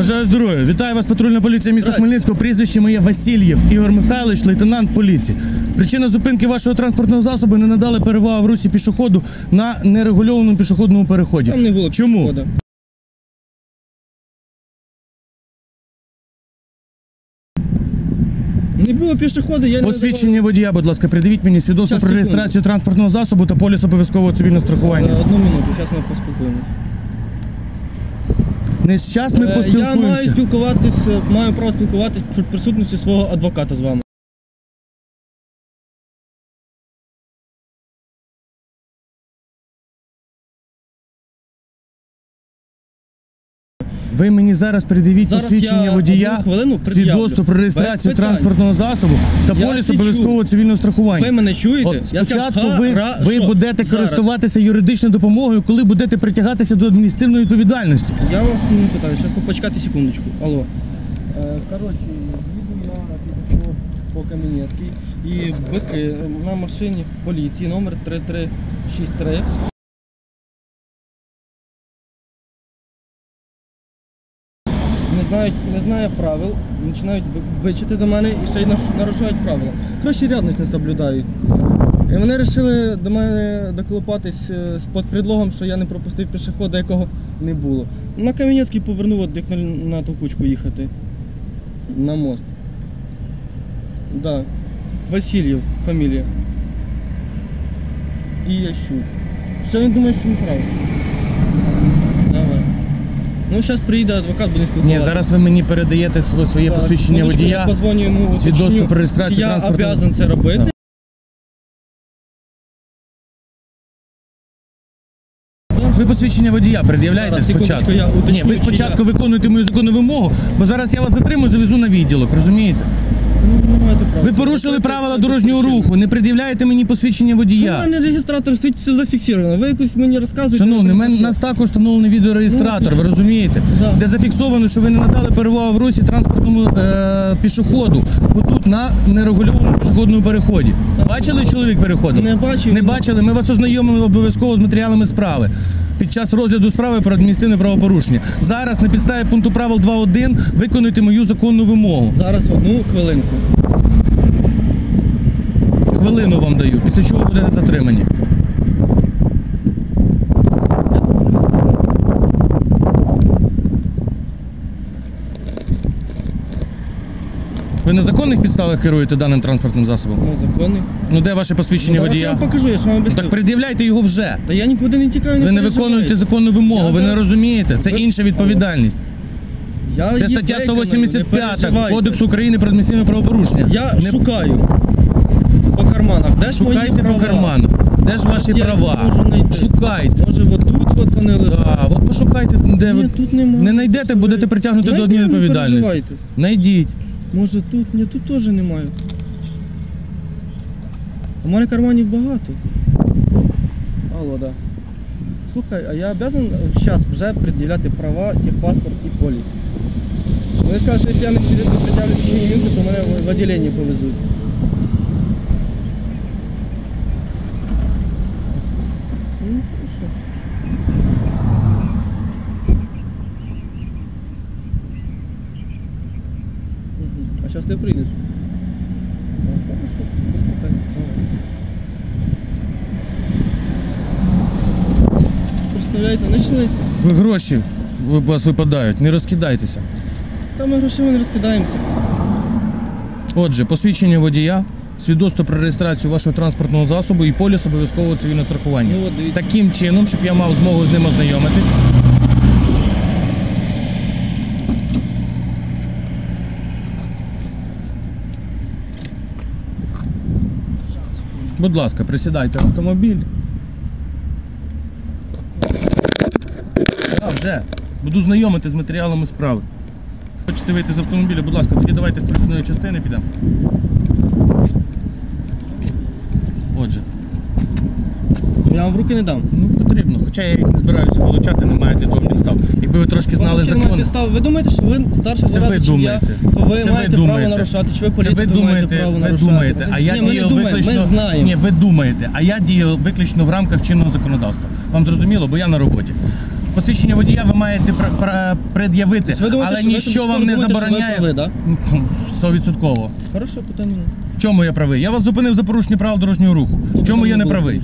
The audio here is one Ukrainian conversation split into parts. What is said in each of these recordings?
Бажаю здоров'я. Вітаю вас, патрульна поліція міста Хмельницького. Прізвище моє Васильєв Ігор Михайлович, лейтенант поліції. Причина зупинки вашого транспортного засобу не надали перевагу в русі пішоходу на нерегульованому пішохідному переході. Там не було Чому? пішохода. Не було пішоходу, я не Посвідчення водія, будь ласка, придивіть мені свідоцтво Щас, про секунду. реєстрацію транспортного засобу та поліс обов'язкового цивільного страхування. Е, Одну минуту, зараз ми поспілкуємося. Не ми Е, Я маю поспілкуємося. спілкуватись, е, маю право спілкуватись в присутності свого адвоката з вами. Мені зараз придивіть Зараз посвідчення я водія, одну хвилину пред'явлю. свідоцтво про реєстрацію Без питань. транспортного засобу та Я поліс це обов'язкового цивільного страхування. Ви мене чуєте? От Я спочатку ви, «Хорошо». ви будете Зараз. користуватися юридичною допомогою, коли будете притягатися до адміністративної відповідальності. Я вас не питаю, зараз почекайте секундочку. Алло. Е, Коротше, їду на підійшов по Кам'янецькій і бики на машині поліції номер 3363. Знають, не знає правил, починають ви- вичити до мене і ще й нарушають правила. Краще рядність не соблюдають. І вони вирішили до мене доколупатись е, під предлогом, що я не пропустив пішохода, якого не було. На Кам'янецький повернув, от як на, на толкучку їхати. На мост. Да. Васильєв, фамілія. І Ящук. Що він думає, що він правий? Ну, зараз приїде адвокат, буде спілкуватися. Ні, зараз ви мені передаєте своє Так, посвідчення секундочку, водія. Я подзвоню йому, свідоцтво уточню, про реєстрацію чи я транспортного- обязан це робити. Так. Ви посвідчення водія пред'являєте Зараз, секундочку, спочатку. я уточню, Ні, ви чи спочатку я- виконуєте мою законну вимогу, бо зараз я вас затримую, завезу на відділок, розумієте? Ну, не маєте права. Ви порушили правила дорожнього руху, не пред'являєте мені посвідчення водія. У мене реєстратор стоїть все зафіксовано. Ви якось мені розказуєте. Шановний, я мен, що? нас також встановлений відеореєстратор, ви розумієте? Да. Де зафіксовано, що ви не надали перевагу в русі транспортному е, пішоходу. Отут на нерегульованому пішохідному переході. Бачили чоловік переходив? Не бачив. Не бачили. Ми вас ознайомили обов'язково з матеріалами справи. Під час розгляду справи про адміністративне правопорушення. Зараз на підставі пункту правил 2.1 виконуйте мою законну вимогу. Зараз одну хвилинку. Хвилину вам даю, після чого будете затримані. Ви на законних підставах керуєте даним транспортним засобом? Ну, законний. Ну де ваше посвідчення Зараз я вам покажу, я ж вам об'ясню. Так пред'являйте його вже. Та я нікуди не тікаю, не Ви не переживайте. виконуєте законну вимогу, Я ви не зараз- розумієте. Це Ви- інша відповідальність. Я Це стаття виконую, не 185 переживайте. Кодексу України про адміністративне правопорушення. Я Не шукаю по карманах. Де ж мої шукайте по права? карману. Де ж ваші Я права? можу знайти. Шукайте. Може, отут от вони лежать? Да, от пошукайте, де Ні, ви тут немає. не знайдете, будете притягнути до Знайдемо, не адмінвідповідальності. Найдіть. Може тут? Ні, тут теж немає. У мене карманів багато. Алло, да. Слухай, а я обязан зараз вже пред'являти права, техпаспорт і поліс. Вони скажуть, що якщо я не пред'явлю ці документи, то мене в- в відділення повезуть. Ну, хорошо. Мгм. А сейчас ты придешь? Ну, хорошо, без питань. Давай. Представляєте, почалися. Ви гроші у вас випадають, не розкидайтеся. Та ми грошима не розкидаємося. Отже, посвідчення водія, свідоцтво про реєстрацію вашого транспортного засобу і поліс обов'язкового цивільного страхування. Ну от дивіться. Таким чином, щоб я мав змогу з ним ознайомитись. Будь ласка, присідайте в автомобіль. Вже буду знайомити з матеріалами справи. Хочете вийти з автомобіля, будь ласка, тоді давайте з проїзної частини підемо. Отже, Я вам в руки не дам. ну потрібно, хоча я їх не збираюся вилучати, немає для того підстав. Якби ви трошки знали закон. підстав. Ви думаєте, що ви старший Це ви заряд, я, думаєте. то ви Це ви маєте право думаєте. нарушати, чи ви Це поліція, ви то маєте думаєте, право ви нарушати. думаєте, а я Ні, ми не діяв думаємо, виключно. ми знаємо. Ні, ви думаєте, а я діяв виключно в рамках чинного законодавства. Вам зрозуміло, бо я на роботі. Посвідчення водія ви маєте пр- пр- пред'явити, Тобто ви думаєте, але що ви ніщо тут вам не ви забороняє. праві, да? Стовідсотково. Хорошо, питання. В чому я правий? Я вас зупинив за порушення правил дорожнього руху. В чому я не правий?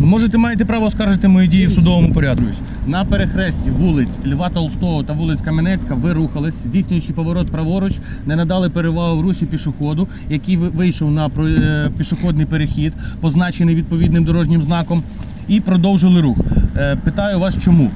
Можете маєте право оскаржити мої дії в судовому порядку. На перехресті вулиць Льва Толстого та вулиць Кам'янецька ви рухались, здійснюючи поворот праворуч, не надали перевагу в русі пішоходу, який ви- вийшов на про- е, пішохідний перехід, позначений відповідним дорожнім знаком, і продовжили рух. Е, Питаю вас, чому?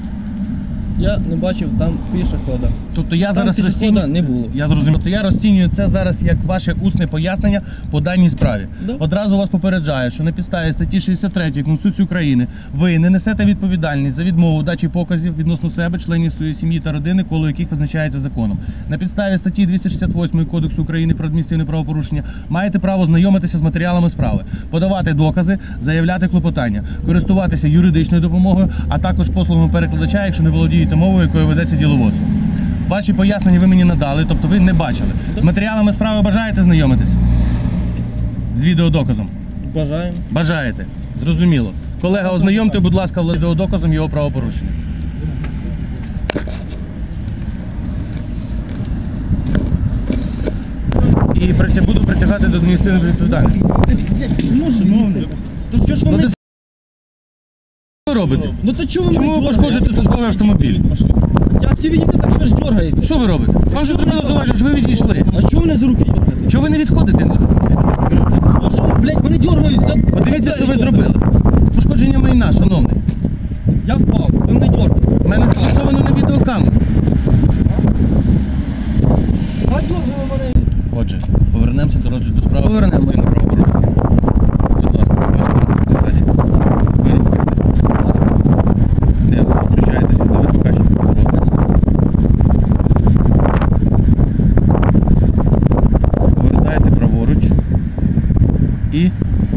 Я не бачив там пішохода. Тобто я Там зараз пішохода розцінюю... не було. Я зрозумів. Тобто я розцінюю це зараз як ваше усне пояснення по даній справі. Да. Одразу вас попереджаю, що на підставі статті 63 Конституції України ви не несете відповідальність за відмову дачі показів відносно себе, членів своєї сім'ї та родини, коло яких визначається законом. На підставі статті 268 Кодексу України про адміністративне правопорушення маєте право знайомитися з матеріалами справи, подавати докази, заявляти клопотання, користуватися юридичною допомогою, а також послугами перекладача, якщо не володієте мовою, якою ведеться діловодство. Ваші пояснення ви мені надали, тобто ви не бачили. З матеріалами справи бажаєте знайомитись? З відеодоказом? Бажаємо. Бажаєте. Зрозуміло. Колега, ознайомте, будь ласка, відеодоказом його правопорушення. І притя- буду притягати до адміністративної відповідальності. Шановний. То що ж ви Ну, ти робите? Ну то чого ви Чому ви пошкоджуєте службовий автомобіль? Я ці відійте, так ви ж дергаєте. Що ви робите? Вам же зробили зауваження, що ви відійшли. А чого вони за руки дергаєте? Чого ви не відходите? А що, блядь, вони дергають за... Подивіться, що ви зробили. Пошкодження майна, шановний. Я впав, ви мене дергаєте. У мене зафіксовано на відеокамеру. А дергали мене. Отже, повернемося до розгляду справи. Повернемося. Адміністративне правопорушення. Будь ласка, покажіть засіб. Вирівняйтесь. Не включаєте світловий покажіть. Повертаєте праворуч. І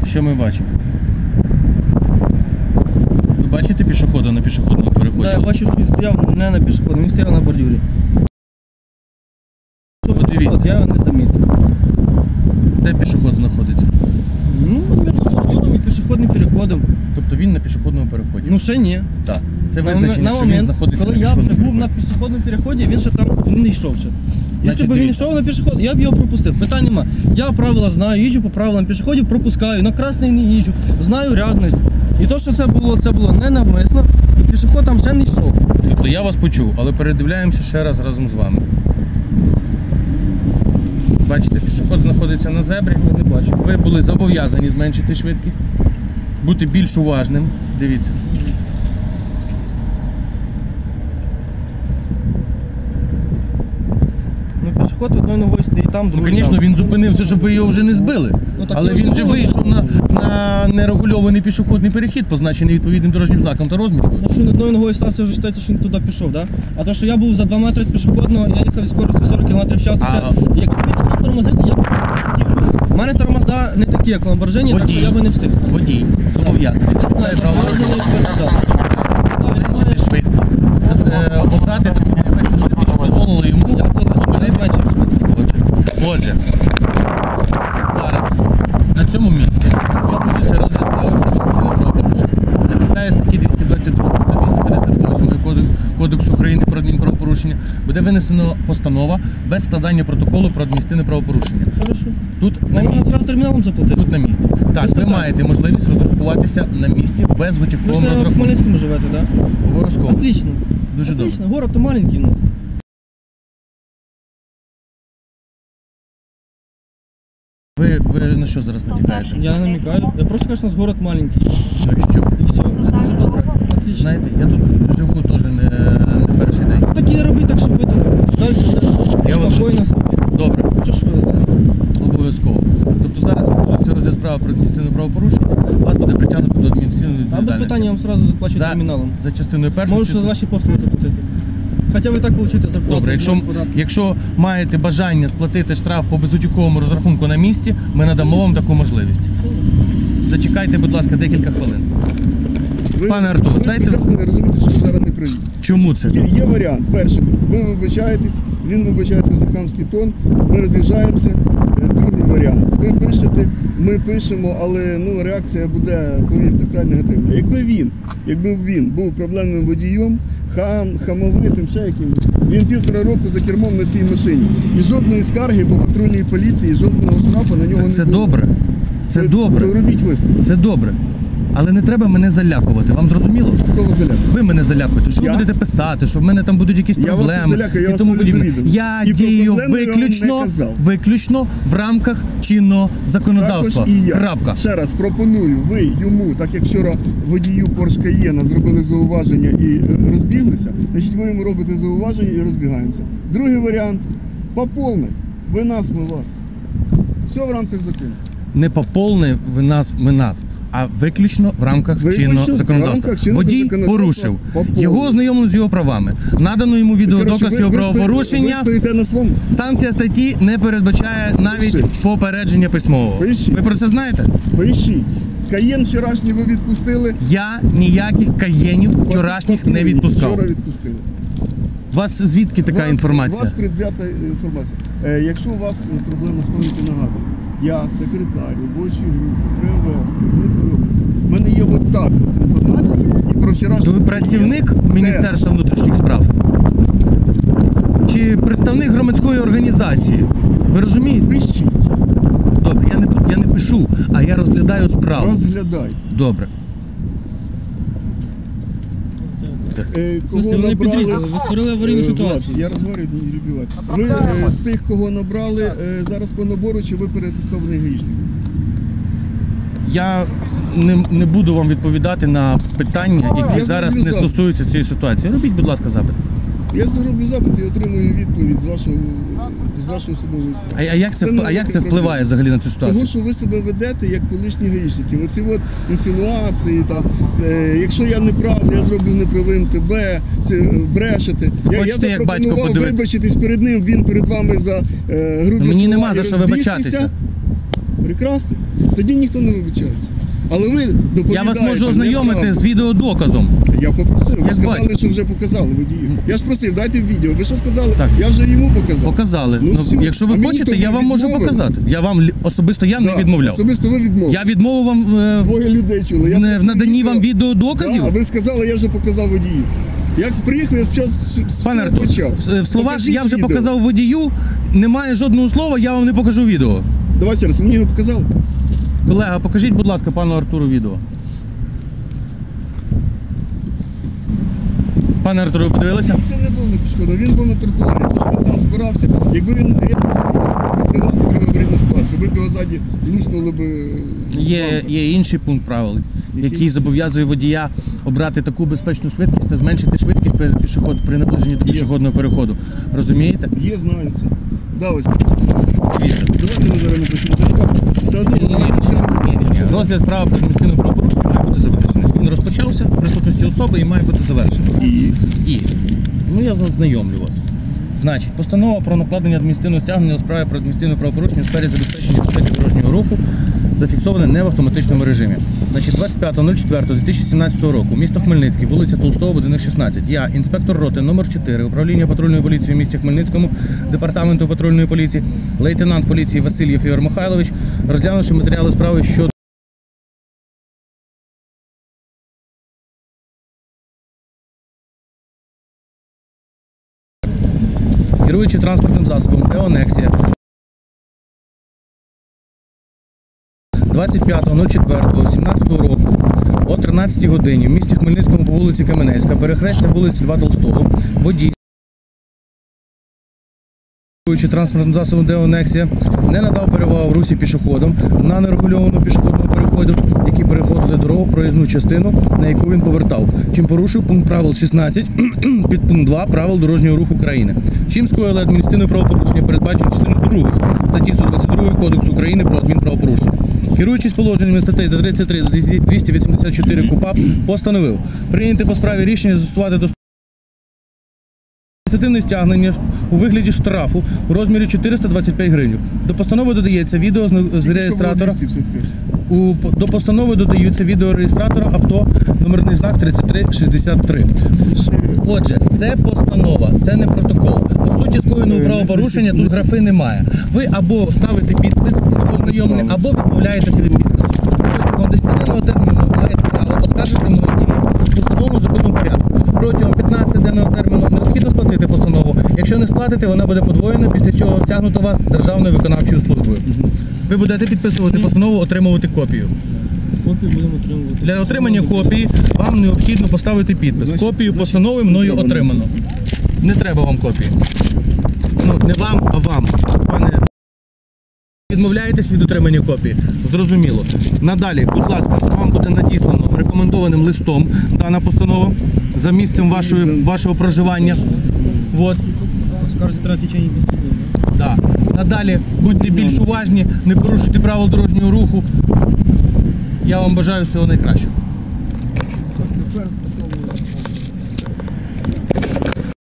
що ми бачимо? Ви бачите пішохода на пішохідному переході? Да, я бачу, що він стояв не на пішоході, він стояв на бордюрі. Подивіться. пішоход? Я не замітив. Де пішоход знаходиться? Ну, між і пішохідним переходом. Тобто він на пішохідному переході. Ну, ще ні. так. Це На визначення, на що він знаходиться коли на я вже пішохідному був на пішохідному переході, він ще там не йшов ще. Якщо Значить, б він дивіться. йшов на пішохід, я б його пропустив. Питань нема. Я правила знаю, їжджу по правилам пішоходів, пропускаю, на красний не їжджу, знаю рядність. І то, що це було, це було не навмисно, і пішоход там ще не йшов. Тобто я вас почув, але передивляємося ще раз разом з вами. Бачите, пішоход знаходиться на зебрі. Я не бачу. Ви були зобов'язані зменшити швидкість, бути більш уважним. Дивіться. Ну, пішоход одною ногою стоїть там, Ну, другою звісно, там. він зупинився, щоб ви його вже не збили. Ну, так Але я ж він же говорю. вийшов на, на нерегульований пішохідний перехід, позначений відповідним дорожнім знаком та розміткою. Якщо він одною ногою стався, вже вважається, що він туди пішов, да? А то, що я був за 2 метри від пішохідного, я їхав із скоростю 40 км в час, то це, А- якщо я почав тормозити, я б У мене тормоза не такі, як Lamborghini, так що я би не встиг. Водій. Зобов'язаний. Це право зменшити швидкість. Це, е, обрати таку безпечну швидкість, що дозволило йому. Я це зупинити зменшив швидкість. Отже, зараз на цьому місці запишеться розгляд справи про частину правопорушення. На підставі статті 222 та 258 Кодексу, Кодексу України про адмінправопорушення буде винесено постанова без складання протоколу про адміністративне правопорушення. Хорошо. Тут на місці. терміналом заплатити. Тут на місці. Так, ви питань. маєте можливість розрахуватися на місці без Ви ж на розрахунком. Хмельницькому живете, так? Да? Обов'язково. Отлично. Дуже добре. Отлично. Город то маленький, ну. Ви, ви на що зараз натякаєте? Я не намікаю. Я просто кажу, що у нас город маленький. Ну і що? І все. Це дуже добре. Отлично. Знаєте, я тут живу теж не, не перший день. Так і робіть так, щоб ви тут далі ще Я вас спокійно собі. Добре, Що ж ви знаєте? обов'язково. Тобто зараз відбудеться розгляд справи про адміністративне правопорушення, вас буде притягнуто до адміністративної А без відповідальності. питання я вам сразу заплачу За, терміналом. за частиною першої. Можу ще за ваші послуги заплатити. Хоча ви так получите зарплату. Добре, якщо, якщо маєте бажання сплатити штраф по безготівковому розрахунку на місці, ми надамо вам таку можливість. Зачекайте, будь ласка, декілька хвилин. Ви, Пане Артур, ви дайте- прекрасно розумієте, що ви зараз не праві. Чому це? Є, є варіант. Перший, ви вибачаєтесь, він вибачається за хамський тон, ми роз'їжджаємося. Е, Другий варіант. Ви пишете, ми пишемо, але ну, реакція буде, повірте, вкрай негативна. Якби він, якби він був проблемним водієм, хам, хамовитим, ще якимось. Він півтора року за кермом на цій машині. І жодної скарги по патрульній поліції, жодного штрафу на нього не Це добре. Це добре. Робіть висновок. Це добре. Але не треба мене залякувати. Вам зрозуміло? Хто вас залякав? Ви мене залякуєте. Що Я? ви будете писати, що в мене там будуть якісь Я вас не проблеми залякаю, я вас подібне. Я І про дію проблеми я вам не виключно, казав. виключно в рамках чинного законодавства. Також і я. Крапка. Ще раз пропоную, ви йому, так як вчора водію Porsche Cayenne зробили зауваження і е, розбіглися, значить ви йому робите зауваження і розбігаємося. Другий варіант по повній. Ви нас, ми вас. Все в рамках закону. Не по повне ви нас, ми нас. А виключно в рамках Виключно чинного в законодавства. рамках чинного Водій законодавства порушив. по. Його ознайомлено з його правами. Надано йому відеодоказ Коротше, його ви- ви правопорушення. Ви стоїте на своєму. Санкція статті не передбачає навіть Пиши. попередження письмового. Пиши. Ви про це знаєте? Поїщіть. Каєн вчорашній ви відпустили. Я ніяких каєнів вчорашніх не Патрульні відпускав. Вчора відпустили. У вас звідки така вас, інформація? У вас предвзята інформація. Е, якщо у вас е, проблема з пам'яті нагадую, я секретар робочої групи при МВС Хмельницької області. У мене є отак от інформація і про вчорашню... То ви працівник Міністерства внутрішніх справ? Чи представник громадської організації? Ви розумієте? Пишіть, Добре, я не, я не пишу, а я розглядаю справу. розглядайте. Добре. Е, кого вони набрали... ви створили аварійну Е, ситуацію. Я розговорю, не любила. Ви е, з тих, кого набрали е, зараз по набору, чи ви перетестований гаїшник? Я не, не буду вам відповідати на питання, які зараз не стосуються цієї ситуації. Робіть, будь ласка, запит. Я зроблю запит і отримую відповідь з вашого з вашої особової А, справи. а як це, Це а як це впливає взагалі на цю ситуацію? Того, що ви себе ведете як колишні гаїшники. Оці от інсинуації, там, е, якщо я не прав, я зроблю неправим тебе, це е, брешете. Я, Хочете, як батько, запропонував подивитися? вибачитись перед ним, він перед вами за е, грубі мені слова нема і за що розбігтися. вибачатися. Прекрасно. Тоді ніхто не вибачається. Але ви доповідаєте. Я вас можу ознайомити з відеодоказом. Я попросив, ви Як сказали, що вже показали водію. Я ж просив, дайте відео. Ви що сказали? Так. Я вже йому показав. Показали. Ну, Ну, все. якщо А ви мені хочете, я вам можу відмовили? показати. Я вам лі- особисто я не Да, відмовляв. Особисто ви відмовили. Я відмовив вам е, в, Двоє людей чули. Я в, не- в просив наданні вам відеодоказів. Да, ви сказали, я вже показав водію. Як приїхав, я спочатку з- з Пане цього Артур, почав. в, в словах Покажіть я вже відео. показав водію, немає жодного слова, я вам не покажу відео. Давай ще раз, мені його показали? Колега, покажіть, будь ласка, пану Артуру відео. Пане Артуру, ви подивилися? Це не був на він був на тротуарі, тому що він там збирався. Якби він різко не вас створив аварійну ситуацію. Ви б його ззаді луснули б. е, Є, є інший пункт правил, Який? який зобов'язує водія обрати таку безпечну швидкість та зменшити швидкість пішоход при наближенні до пішохідного переходу. Розумієте? Є, знаю це. Да, ось. Ні. Розгляд справи про адміністративне правопорушення має бути завершений. Він розпочався в присутності особи і має бути завершений. І І ну я зазнайомлю вас. Значить, постанова про накладення адміністративного стягнення у справі про адміністративне правопорушення у сфері забезпечення безпеки дорожнього руху зафіксована не в автоматичному режимі. Значить, 25.04.2017 року, місто Хмельницький, вулиця Толстого, будинок 16. Я, інспектор роти номер 4 управління патрульної поліції в місті Хмельницькому, департаменту патрульної поліції, лейтенант поліції Васильєв Ігор Михайлович, розглянувши матеріали справи щодо керуючи транспортним засобом Еонексія 25.04.17 року о 13 годині в місті Хмельницькому по вулиці Каменецька, перехрестя вулиці Льва Толстого, водій транспортним засобом Деонексія, не надав перевагу в русі пішоходам на нерегульованому пішохідному переході, які переходили дорогу проїзну частину, на яку він повертав, чим порушив пункт правил 16 під пункт 2 правил дорожнього руху України. Чим скоїли адміністративне правопорушення, передбачено частиною 2 статті 122 Кодексу України про адмінправопорушення. Керуючись положеннями статей до 33 до 284 КУПАП, постановив прийняти по справі рішення застосувати до Адміністративне стягнення у вигляді штрафу у розмірі 425 гривень. До постанови додається відео з- реєстратора. У до постанови додаються відеореєстратора авто номерний знак 3363. Отже, це постанова, це не протокол. По суті, скоєного Е, правопорушення тут графи немає. Ви або ставите підпис після ознайомлення, або відмовляєте підписом. Протягом 10-денного терміну маєте право оскаржити дії в установленому законному порядку. Протягом 15 денного не сплатите, вона буде подвоєна, після чого стягнуто вас Державною виконавчою службою. Ви будете підписувати постанову, отримувати копію. Копію будемо отримувати. Для отримання копії вам необхідно поставити підпис. Копію постанови мною отримано. Не треба вам копії. Ну, не вам, а вам. Пане. Відмовляєтесь від отримання копії? Зрозуміло. Надалі, будь ласка, вам буде надіслано рекомендованим листом дана постанова за місцем вашої, вашого проживання. Вот. Скажете, треба в течение 10 днів. да? Да. Надалі будьте більш уважні, не порушуйте правил дорожнього руху. Я вам бажаю всього найкращого. Так, тепер стосовно